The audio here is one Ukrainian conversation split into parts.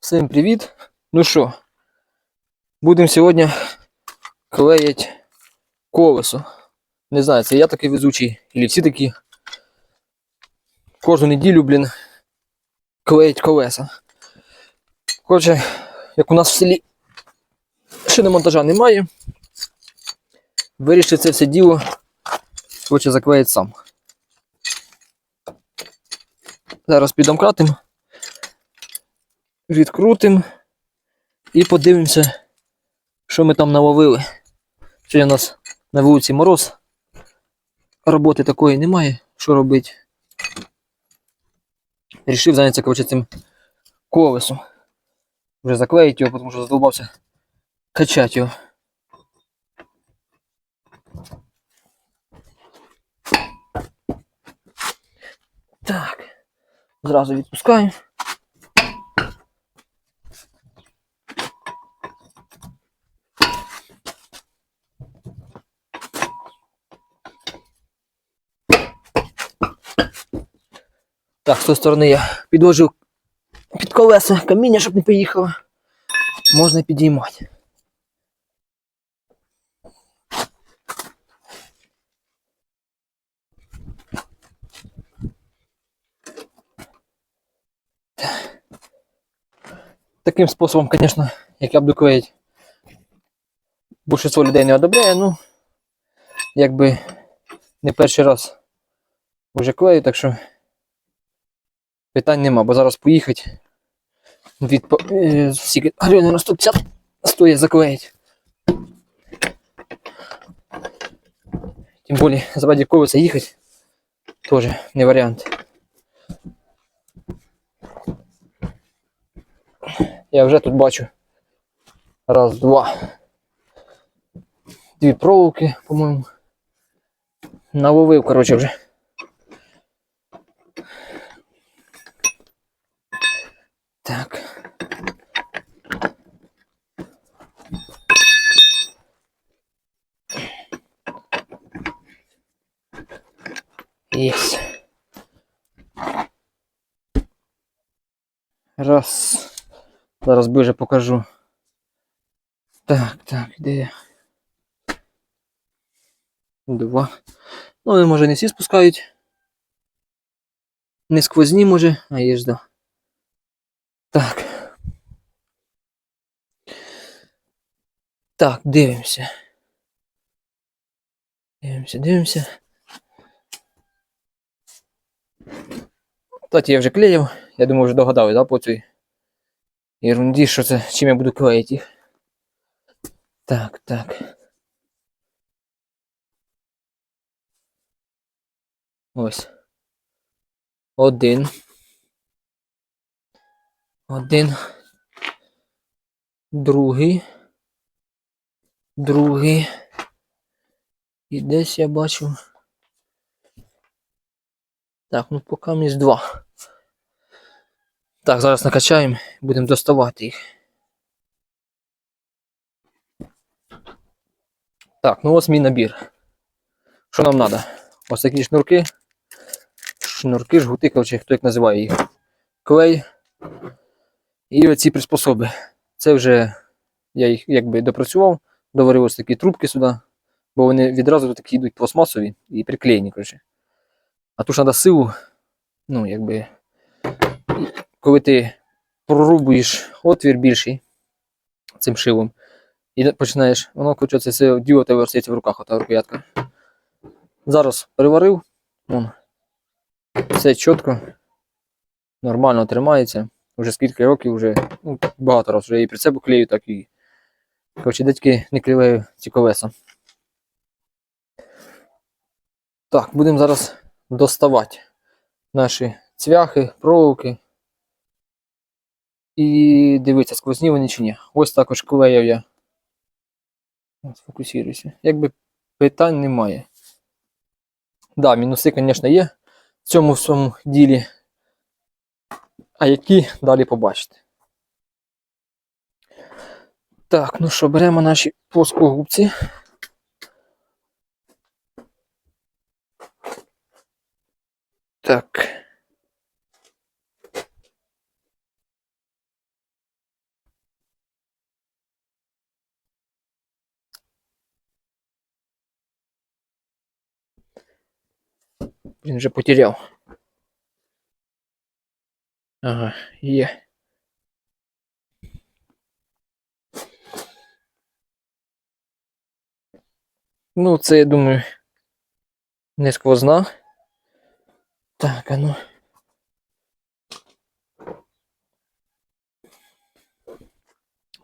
Всім привіт! Ну що, будемо сьогодні клеїти колесо. Не знаю, це я такий везучий, або всі такі. Кожну неділю, блін, клеїть колеса. Коротше, як у нас в селі шиномонтажа немає, вирішив це все діло хоче заклеїти сам. Зараз підомкратим відкрутим і подивимося, що ми там наловили. Сьогодні у нас на вулиці мороз. Роботи такої немає, що робити. Рішив зайнятися коротше, цим колесом. Вже заклеїти його, тому що задолбався качати його. Так, зразу відпускаю. Так, з тої сторони я підложив під колеса каміння, щоб не поїхало. Можна підіймати. Таким способом, звісно, як я буду клеїти, більшість людей не одобряє, ну, якби не перший раз вже клею, так що питань нема, бо зараз поїхати від е, скільки гривень на 150 стоїть заклеїть. Тим більше заради колеса їхати теж не варіант. Я вже тут бачу. Раз, два. Дві проволоки, по-моєму. Наловив, коротше, вже. Так. Єс. Раз. Зараз ближе покажу. Так, так, де я? Два. Ну, вони, може, не всі спускають. Не сквозні, може, а да. Так. Так, дивимося. Дивимося, дивимося. Кстати, я вже клеїв. Я думаю, вже догадали, да, по цій ерунді, що це, чим я буду клеїти їх. Так, так. Ось. Один. Один. Другий. Другий. І десь я бачу. Так, ну поки між два. Так, зараз накачаємо, будемо доставати їх. Так, ну ось мій набір. Що нам треба? Ось такі шнурки. Шнурки, жгути, коротше, хто як називає їх. Клей. І оці приспособи. Це вже я їх якби допрацював, доварив ось такі трубки сюди, бо вони відразу такі йдуть пластмасові і приклеєні, коротше. А тут ж треба силу, ну, якби, коли ти прорубуєш отвір більший цим шилом, і починаєш, воно коротше, це все діло тебе в руках, ота рукоятка. Зараз переварив, вон, все чітко, нормально тримається. Вже скільки років, вже ну, багато разів вже і при себе клею, так і коротше, дядьки не клею ці колеса. Так, будемо зараз доставати наші цвяхи, проволоки. І дивитися, сквозні вони чи ні. Ось також клеїв я. Сфокусуюся. Якби питань немає. Да, мінуси, звісно, є в цьому всьому ділі а які далі побачите. Так, ну що, беремо наші плоскогубці. Так. Він вже потеряв. Ага, є. Ну, це, я думаю, не сквозна. Так, а ну.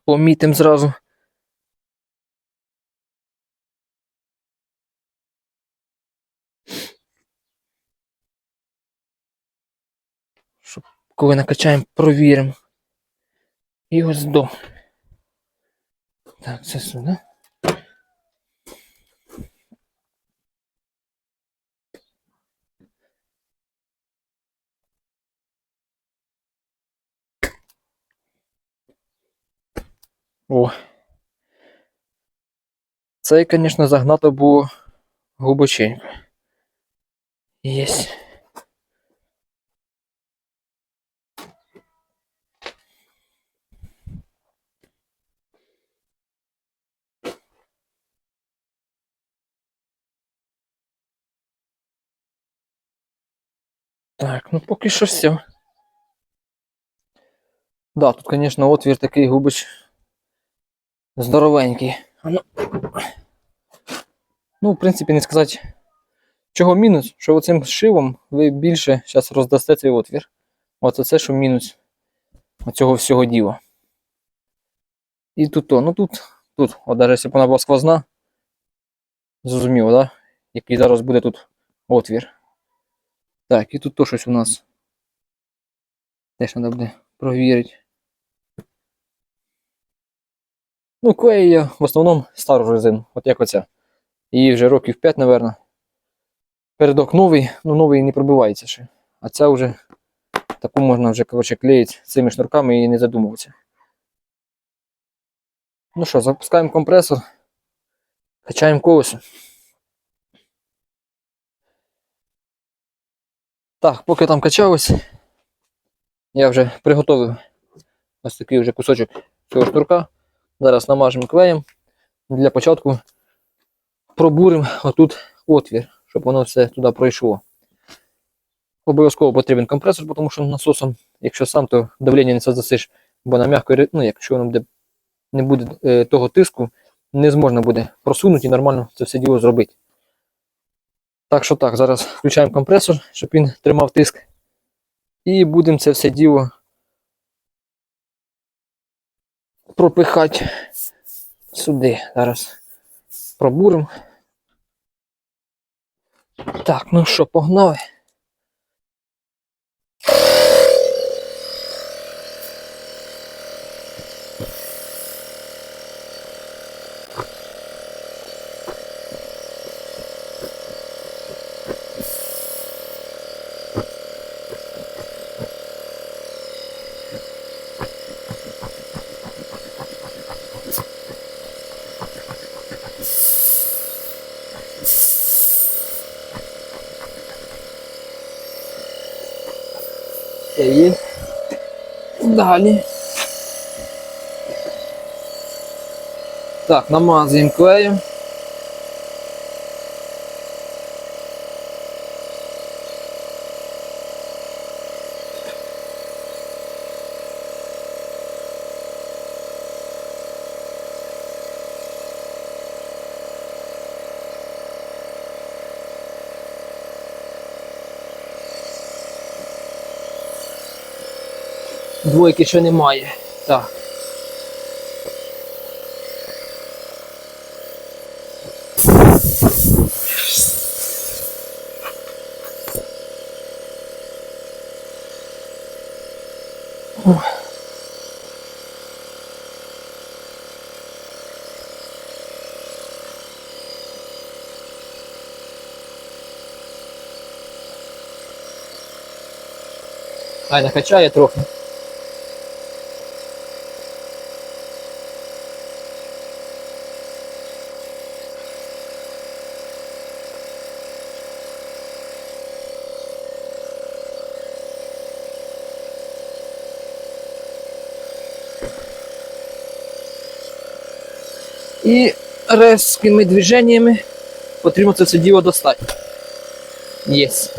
Помітим зразу. Щоб коли накачаємо, провіримо. І ось до. Так, це сюди. О. Це, звісно, загнато було глибоченько. Єсть. Так, ну поки що все. Да, тут, звісно, отвір такий губич здоровенький. Ну, ну, в принципі, не сказати, чого мінус, що оцим шивом ви більше зараз роздасте цей отвір. Оце це, що мінус оцього всього діла. І тут то, ну тут, тут, от навіть якщо вона була сквозна, зрозуміло, да? який зараз буде тут отвір. Так, і тут то щось у нас. Теж треба буде провірити. Ну, клею я в основному стару резину, от як оця. Її вже років 5, напевно. Передок новий, ну новий не пробивається ще. А ця вже таку можна вже коротше, клеїти цими шнурками і не задумуватися. Ну що, запускаємо компресор, качаємо колесо. Так, поки там качалось, я вже приготовив ось такий вже кусочок цього шнурка. Зараз намажемо клеєм. Для початку пробуримо отут отвір, щоб воно все туди пройшло. Обов'язково потрібен компресор, тому що насосом, якщо сам, то давлення не создасиш, бо на м'якої, ну, якщо воно буде, не буде е, того тиску, не зможна буде просунути і нормально це все діло зробити. Так що так, зараз включаємо компресор, щоб він тримав тиск. І будемо це все діло пропихати сюди. Зараз пробуримо. Так, ну що, погнали. І далі. Так, намазуємо клеєм. Двойки ще немає. Так. Хай накачає трохи. І резкими движеннями потрібно це все діло достати. Єс.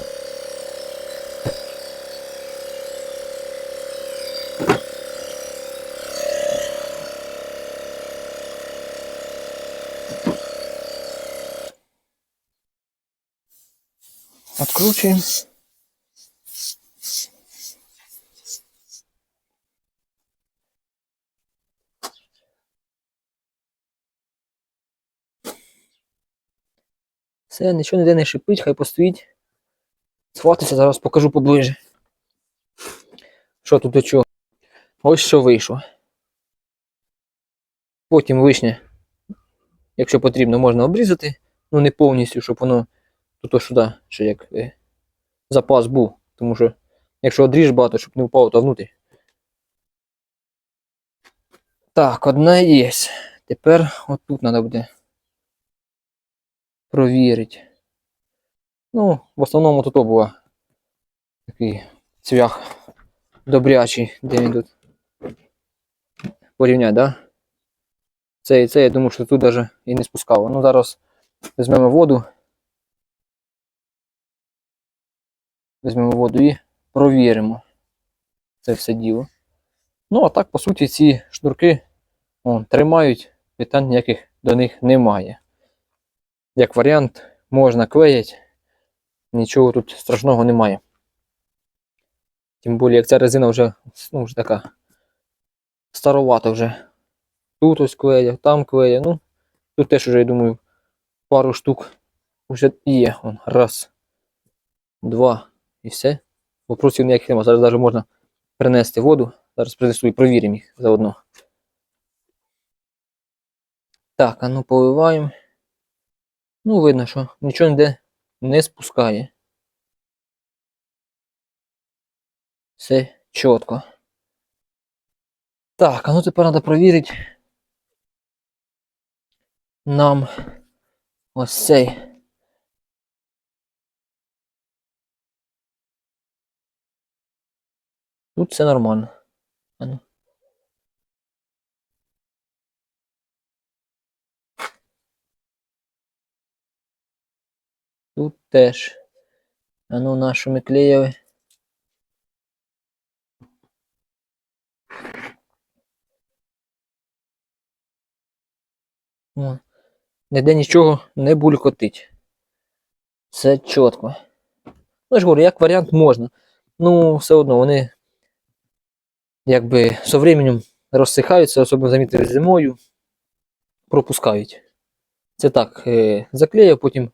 Откручиваем. Все, нічого ніде не шипить, хай постоїть. Схватиться, зараз покажу поближе. Що тут до чого? Ось що вийшло. Потім вишня, якщо потрібно, можна обрізати. Ну не повністю, щоб воно тут сюди, ще як е, запас був. Тому що якщо одріж багато, щоб не впало, то внутрі. Так, одна є. Тепер отут треба буде провірити. Ну, в основному тут була такий цвях добрячий, де він тут. Порівняти, да? Це і це, я думаю, що тут навіть і не спускало. Ну, зараз візьмемо воду. Візьмемо воду і провіримо це все діло. Ну, а так, по суті, ці шнурки о, тримають, питань ніяких до них немає. Як варіант, можна клеїти, нічого тут страшного немає. Тим більше, як ця резина вже, ну, вже така старовата вже. Тут ось клеє, там клеє. Ну, тут теж вже, я думаю, пару штук вже є. Вон, раз, два і все. Вопросів ніяких немає. Зараз навіть можна принести воду. Зараз принесу і провіримо їх заодно. Так, а ну поливаємо. Ну, видно, що нічого ніде не спускає. Все чітко. Так, а ну тепер треба провірити нам ось цей. Тут все нормально. Тут теж. А ну нашу ми ніде нічого не булькотить. Все чітко. Ну, я ж говорю, як варіант можна. Ну, все одно вони якби со временем розсихаються, особливо замітили зимою, пропускають. Це так, е, заклеїв, потім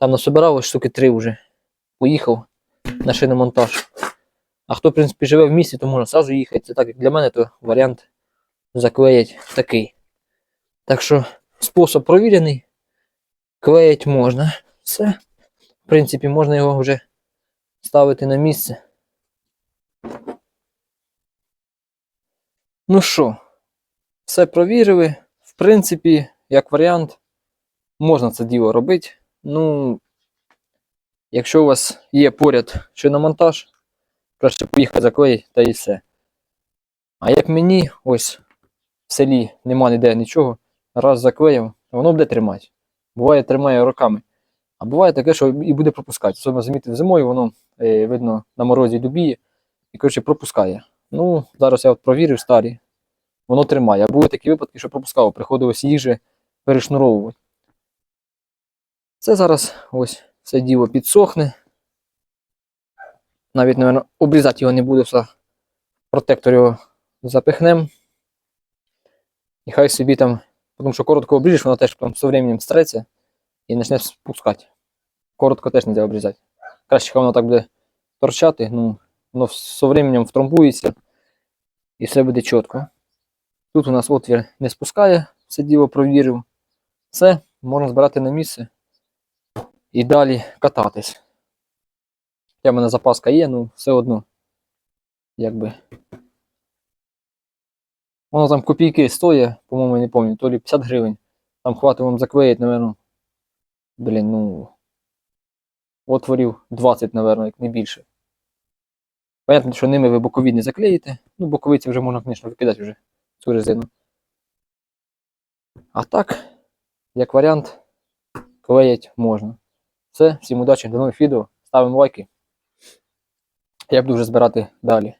там насобирав штуки три вже. Поїхав на шиномонтаж. А хто, в принципі, живе в місті, то можна зразу їхати. Це так, як для мене, то варіант заклеїть такий. Так що спосіб провірений, клеїть можна. Все. В принципі, можна його вже ставити на місце. Ну що, все провірили. В принципі, як варіант, можна це діло робити. Ну, якщо у вас є поряд шиномонтаж, краще поїхати заклеїть та і все. А як мені, ось в селі нема ніде нічого, раз заклеїв, воно буде тримати. Буває, тримає роками. А буває таке, що і буде пропускати. Особливо замітив зимою, воно е, видно на морозі дубіє і коротше пропускає. Ну, зараз я от провірив старі, воно тримає. А були такі випадки, що пропускало, приходилось їжі перешнуровувати. Це зараз ось це діло підсохне. Навіть, мабуть, обрізати його не буде, все. Протектор його запихнемо. І хай собі там, тому що коротко обріжеш, воно теж там, з временем стреться і почне спускати. Коротко теж не треба обрізати. Краще, хай воно так буде торчати, ну, воно з временем втрамбується і все буде чітко. Тут у нас отвір не спускає, це діло провірив. Все, можна збирати на місце і далі кататись. Я в мене запаска є, ну все одно. Якби. Воно там копійки стоїть, по-моєму, не пам'ятаю, то ли 50 гривень. Там хватить вам заклеїти, напевно. Блін, ну. Отворів 20, напевно, як не більше. Понятно, що ними ви бокові не заклеїте. Ну, боковиці вже можна, звісно, викидати вже цю резину. А так, як варіант, клеїть можна. Все, всім удачі, до нових відео. Ставимо лайки. Я буду вже збирати далі.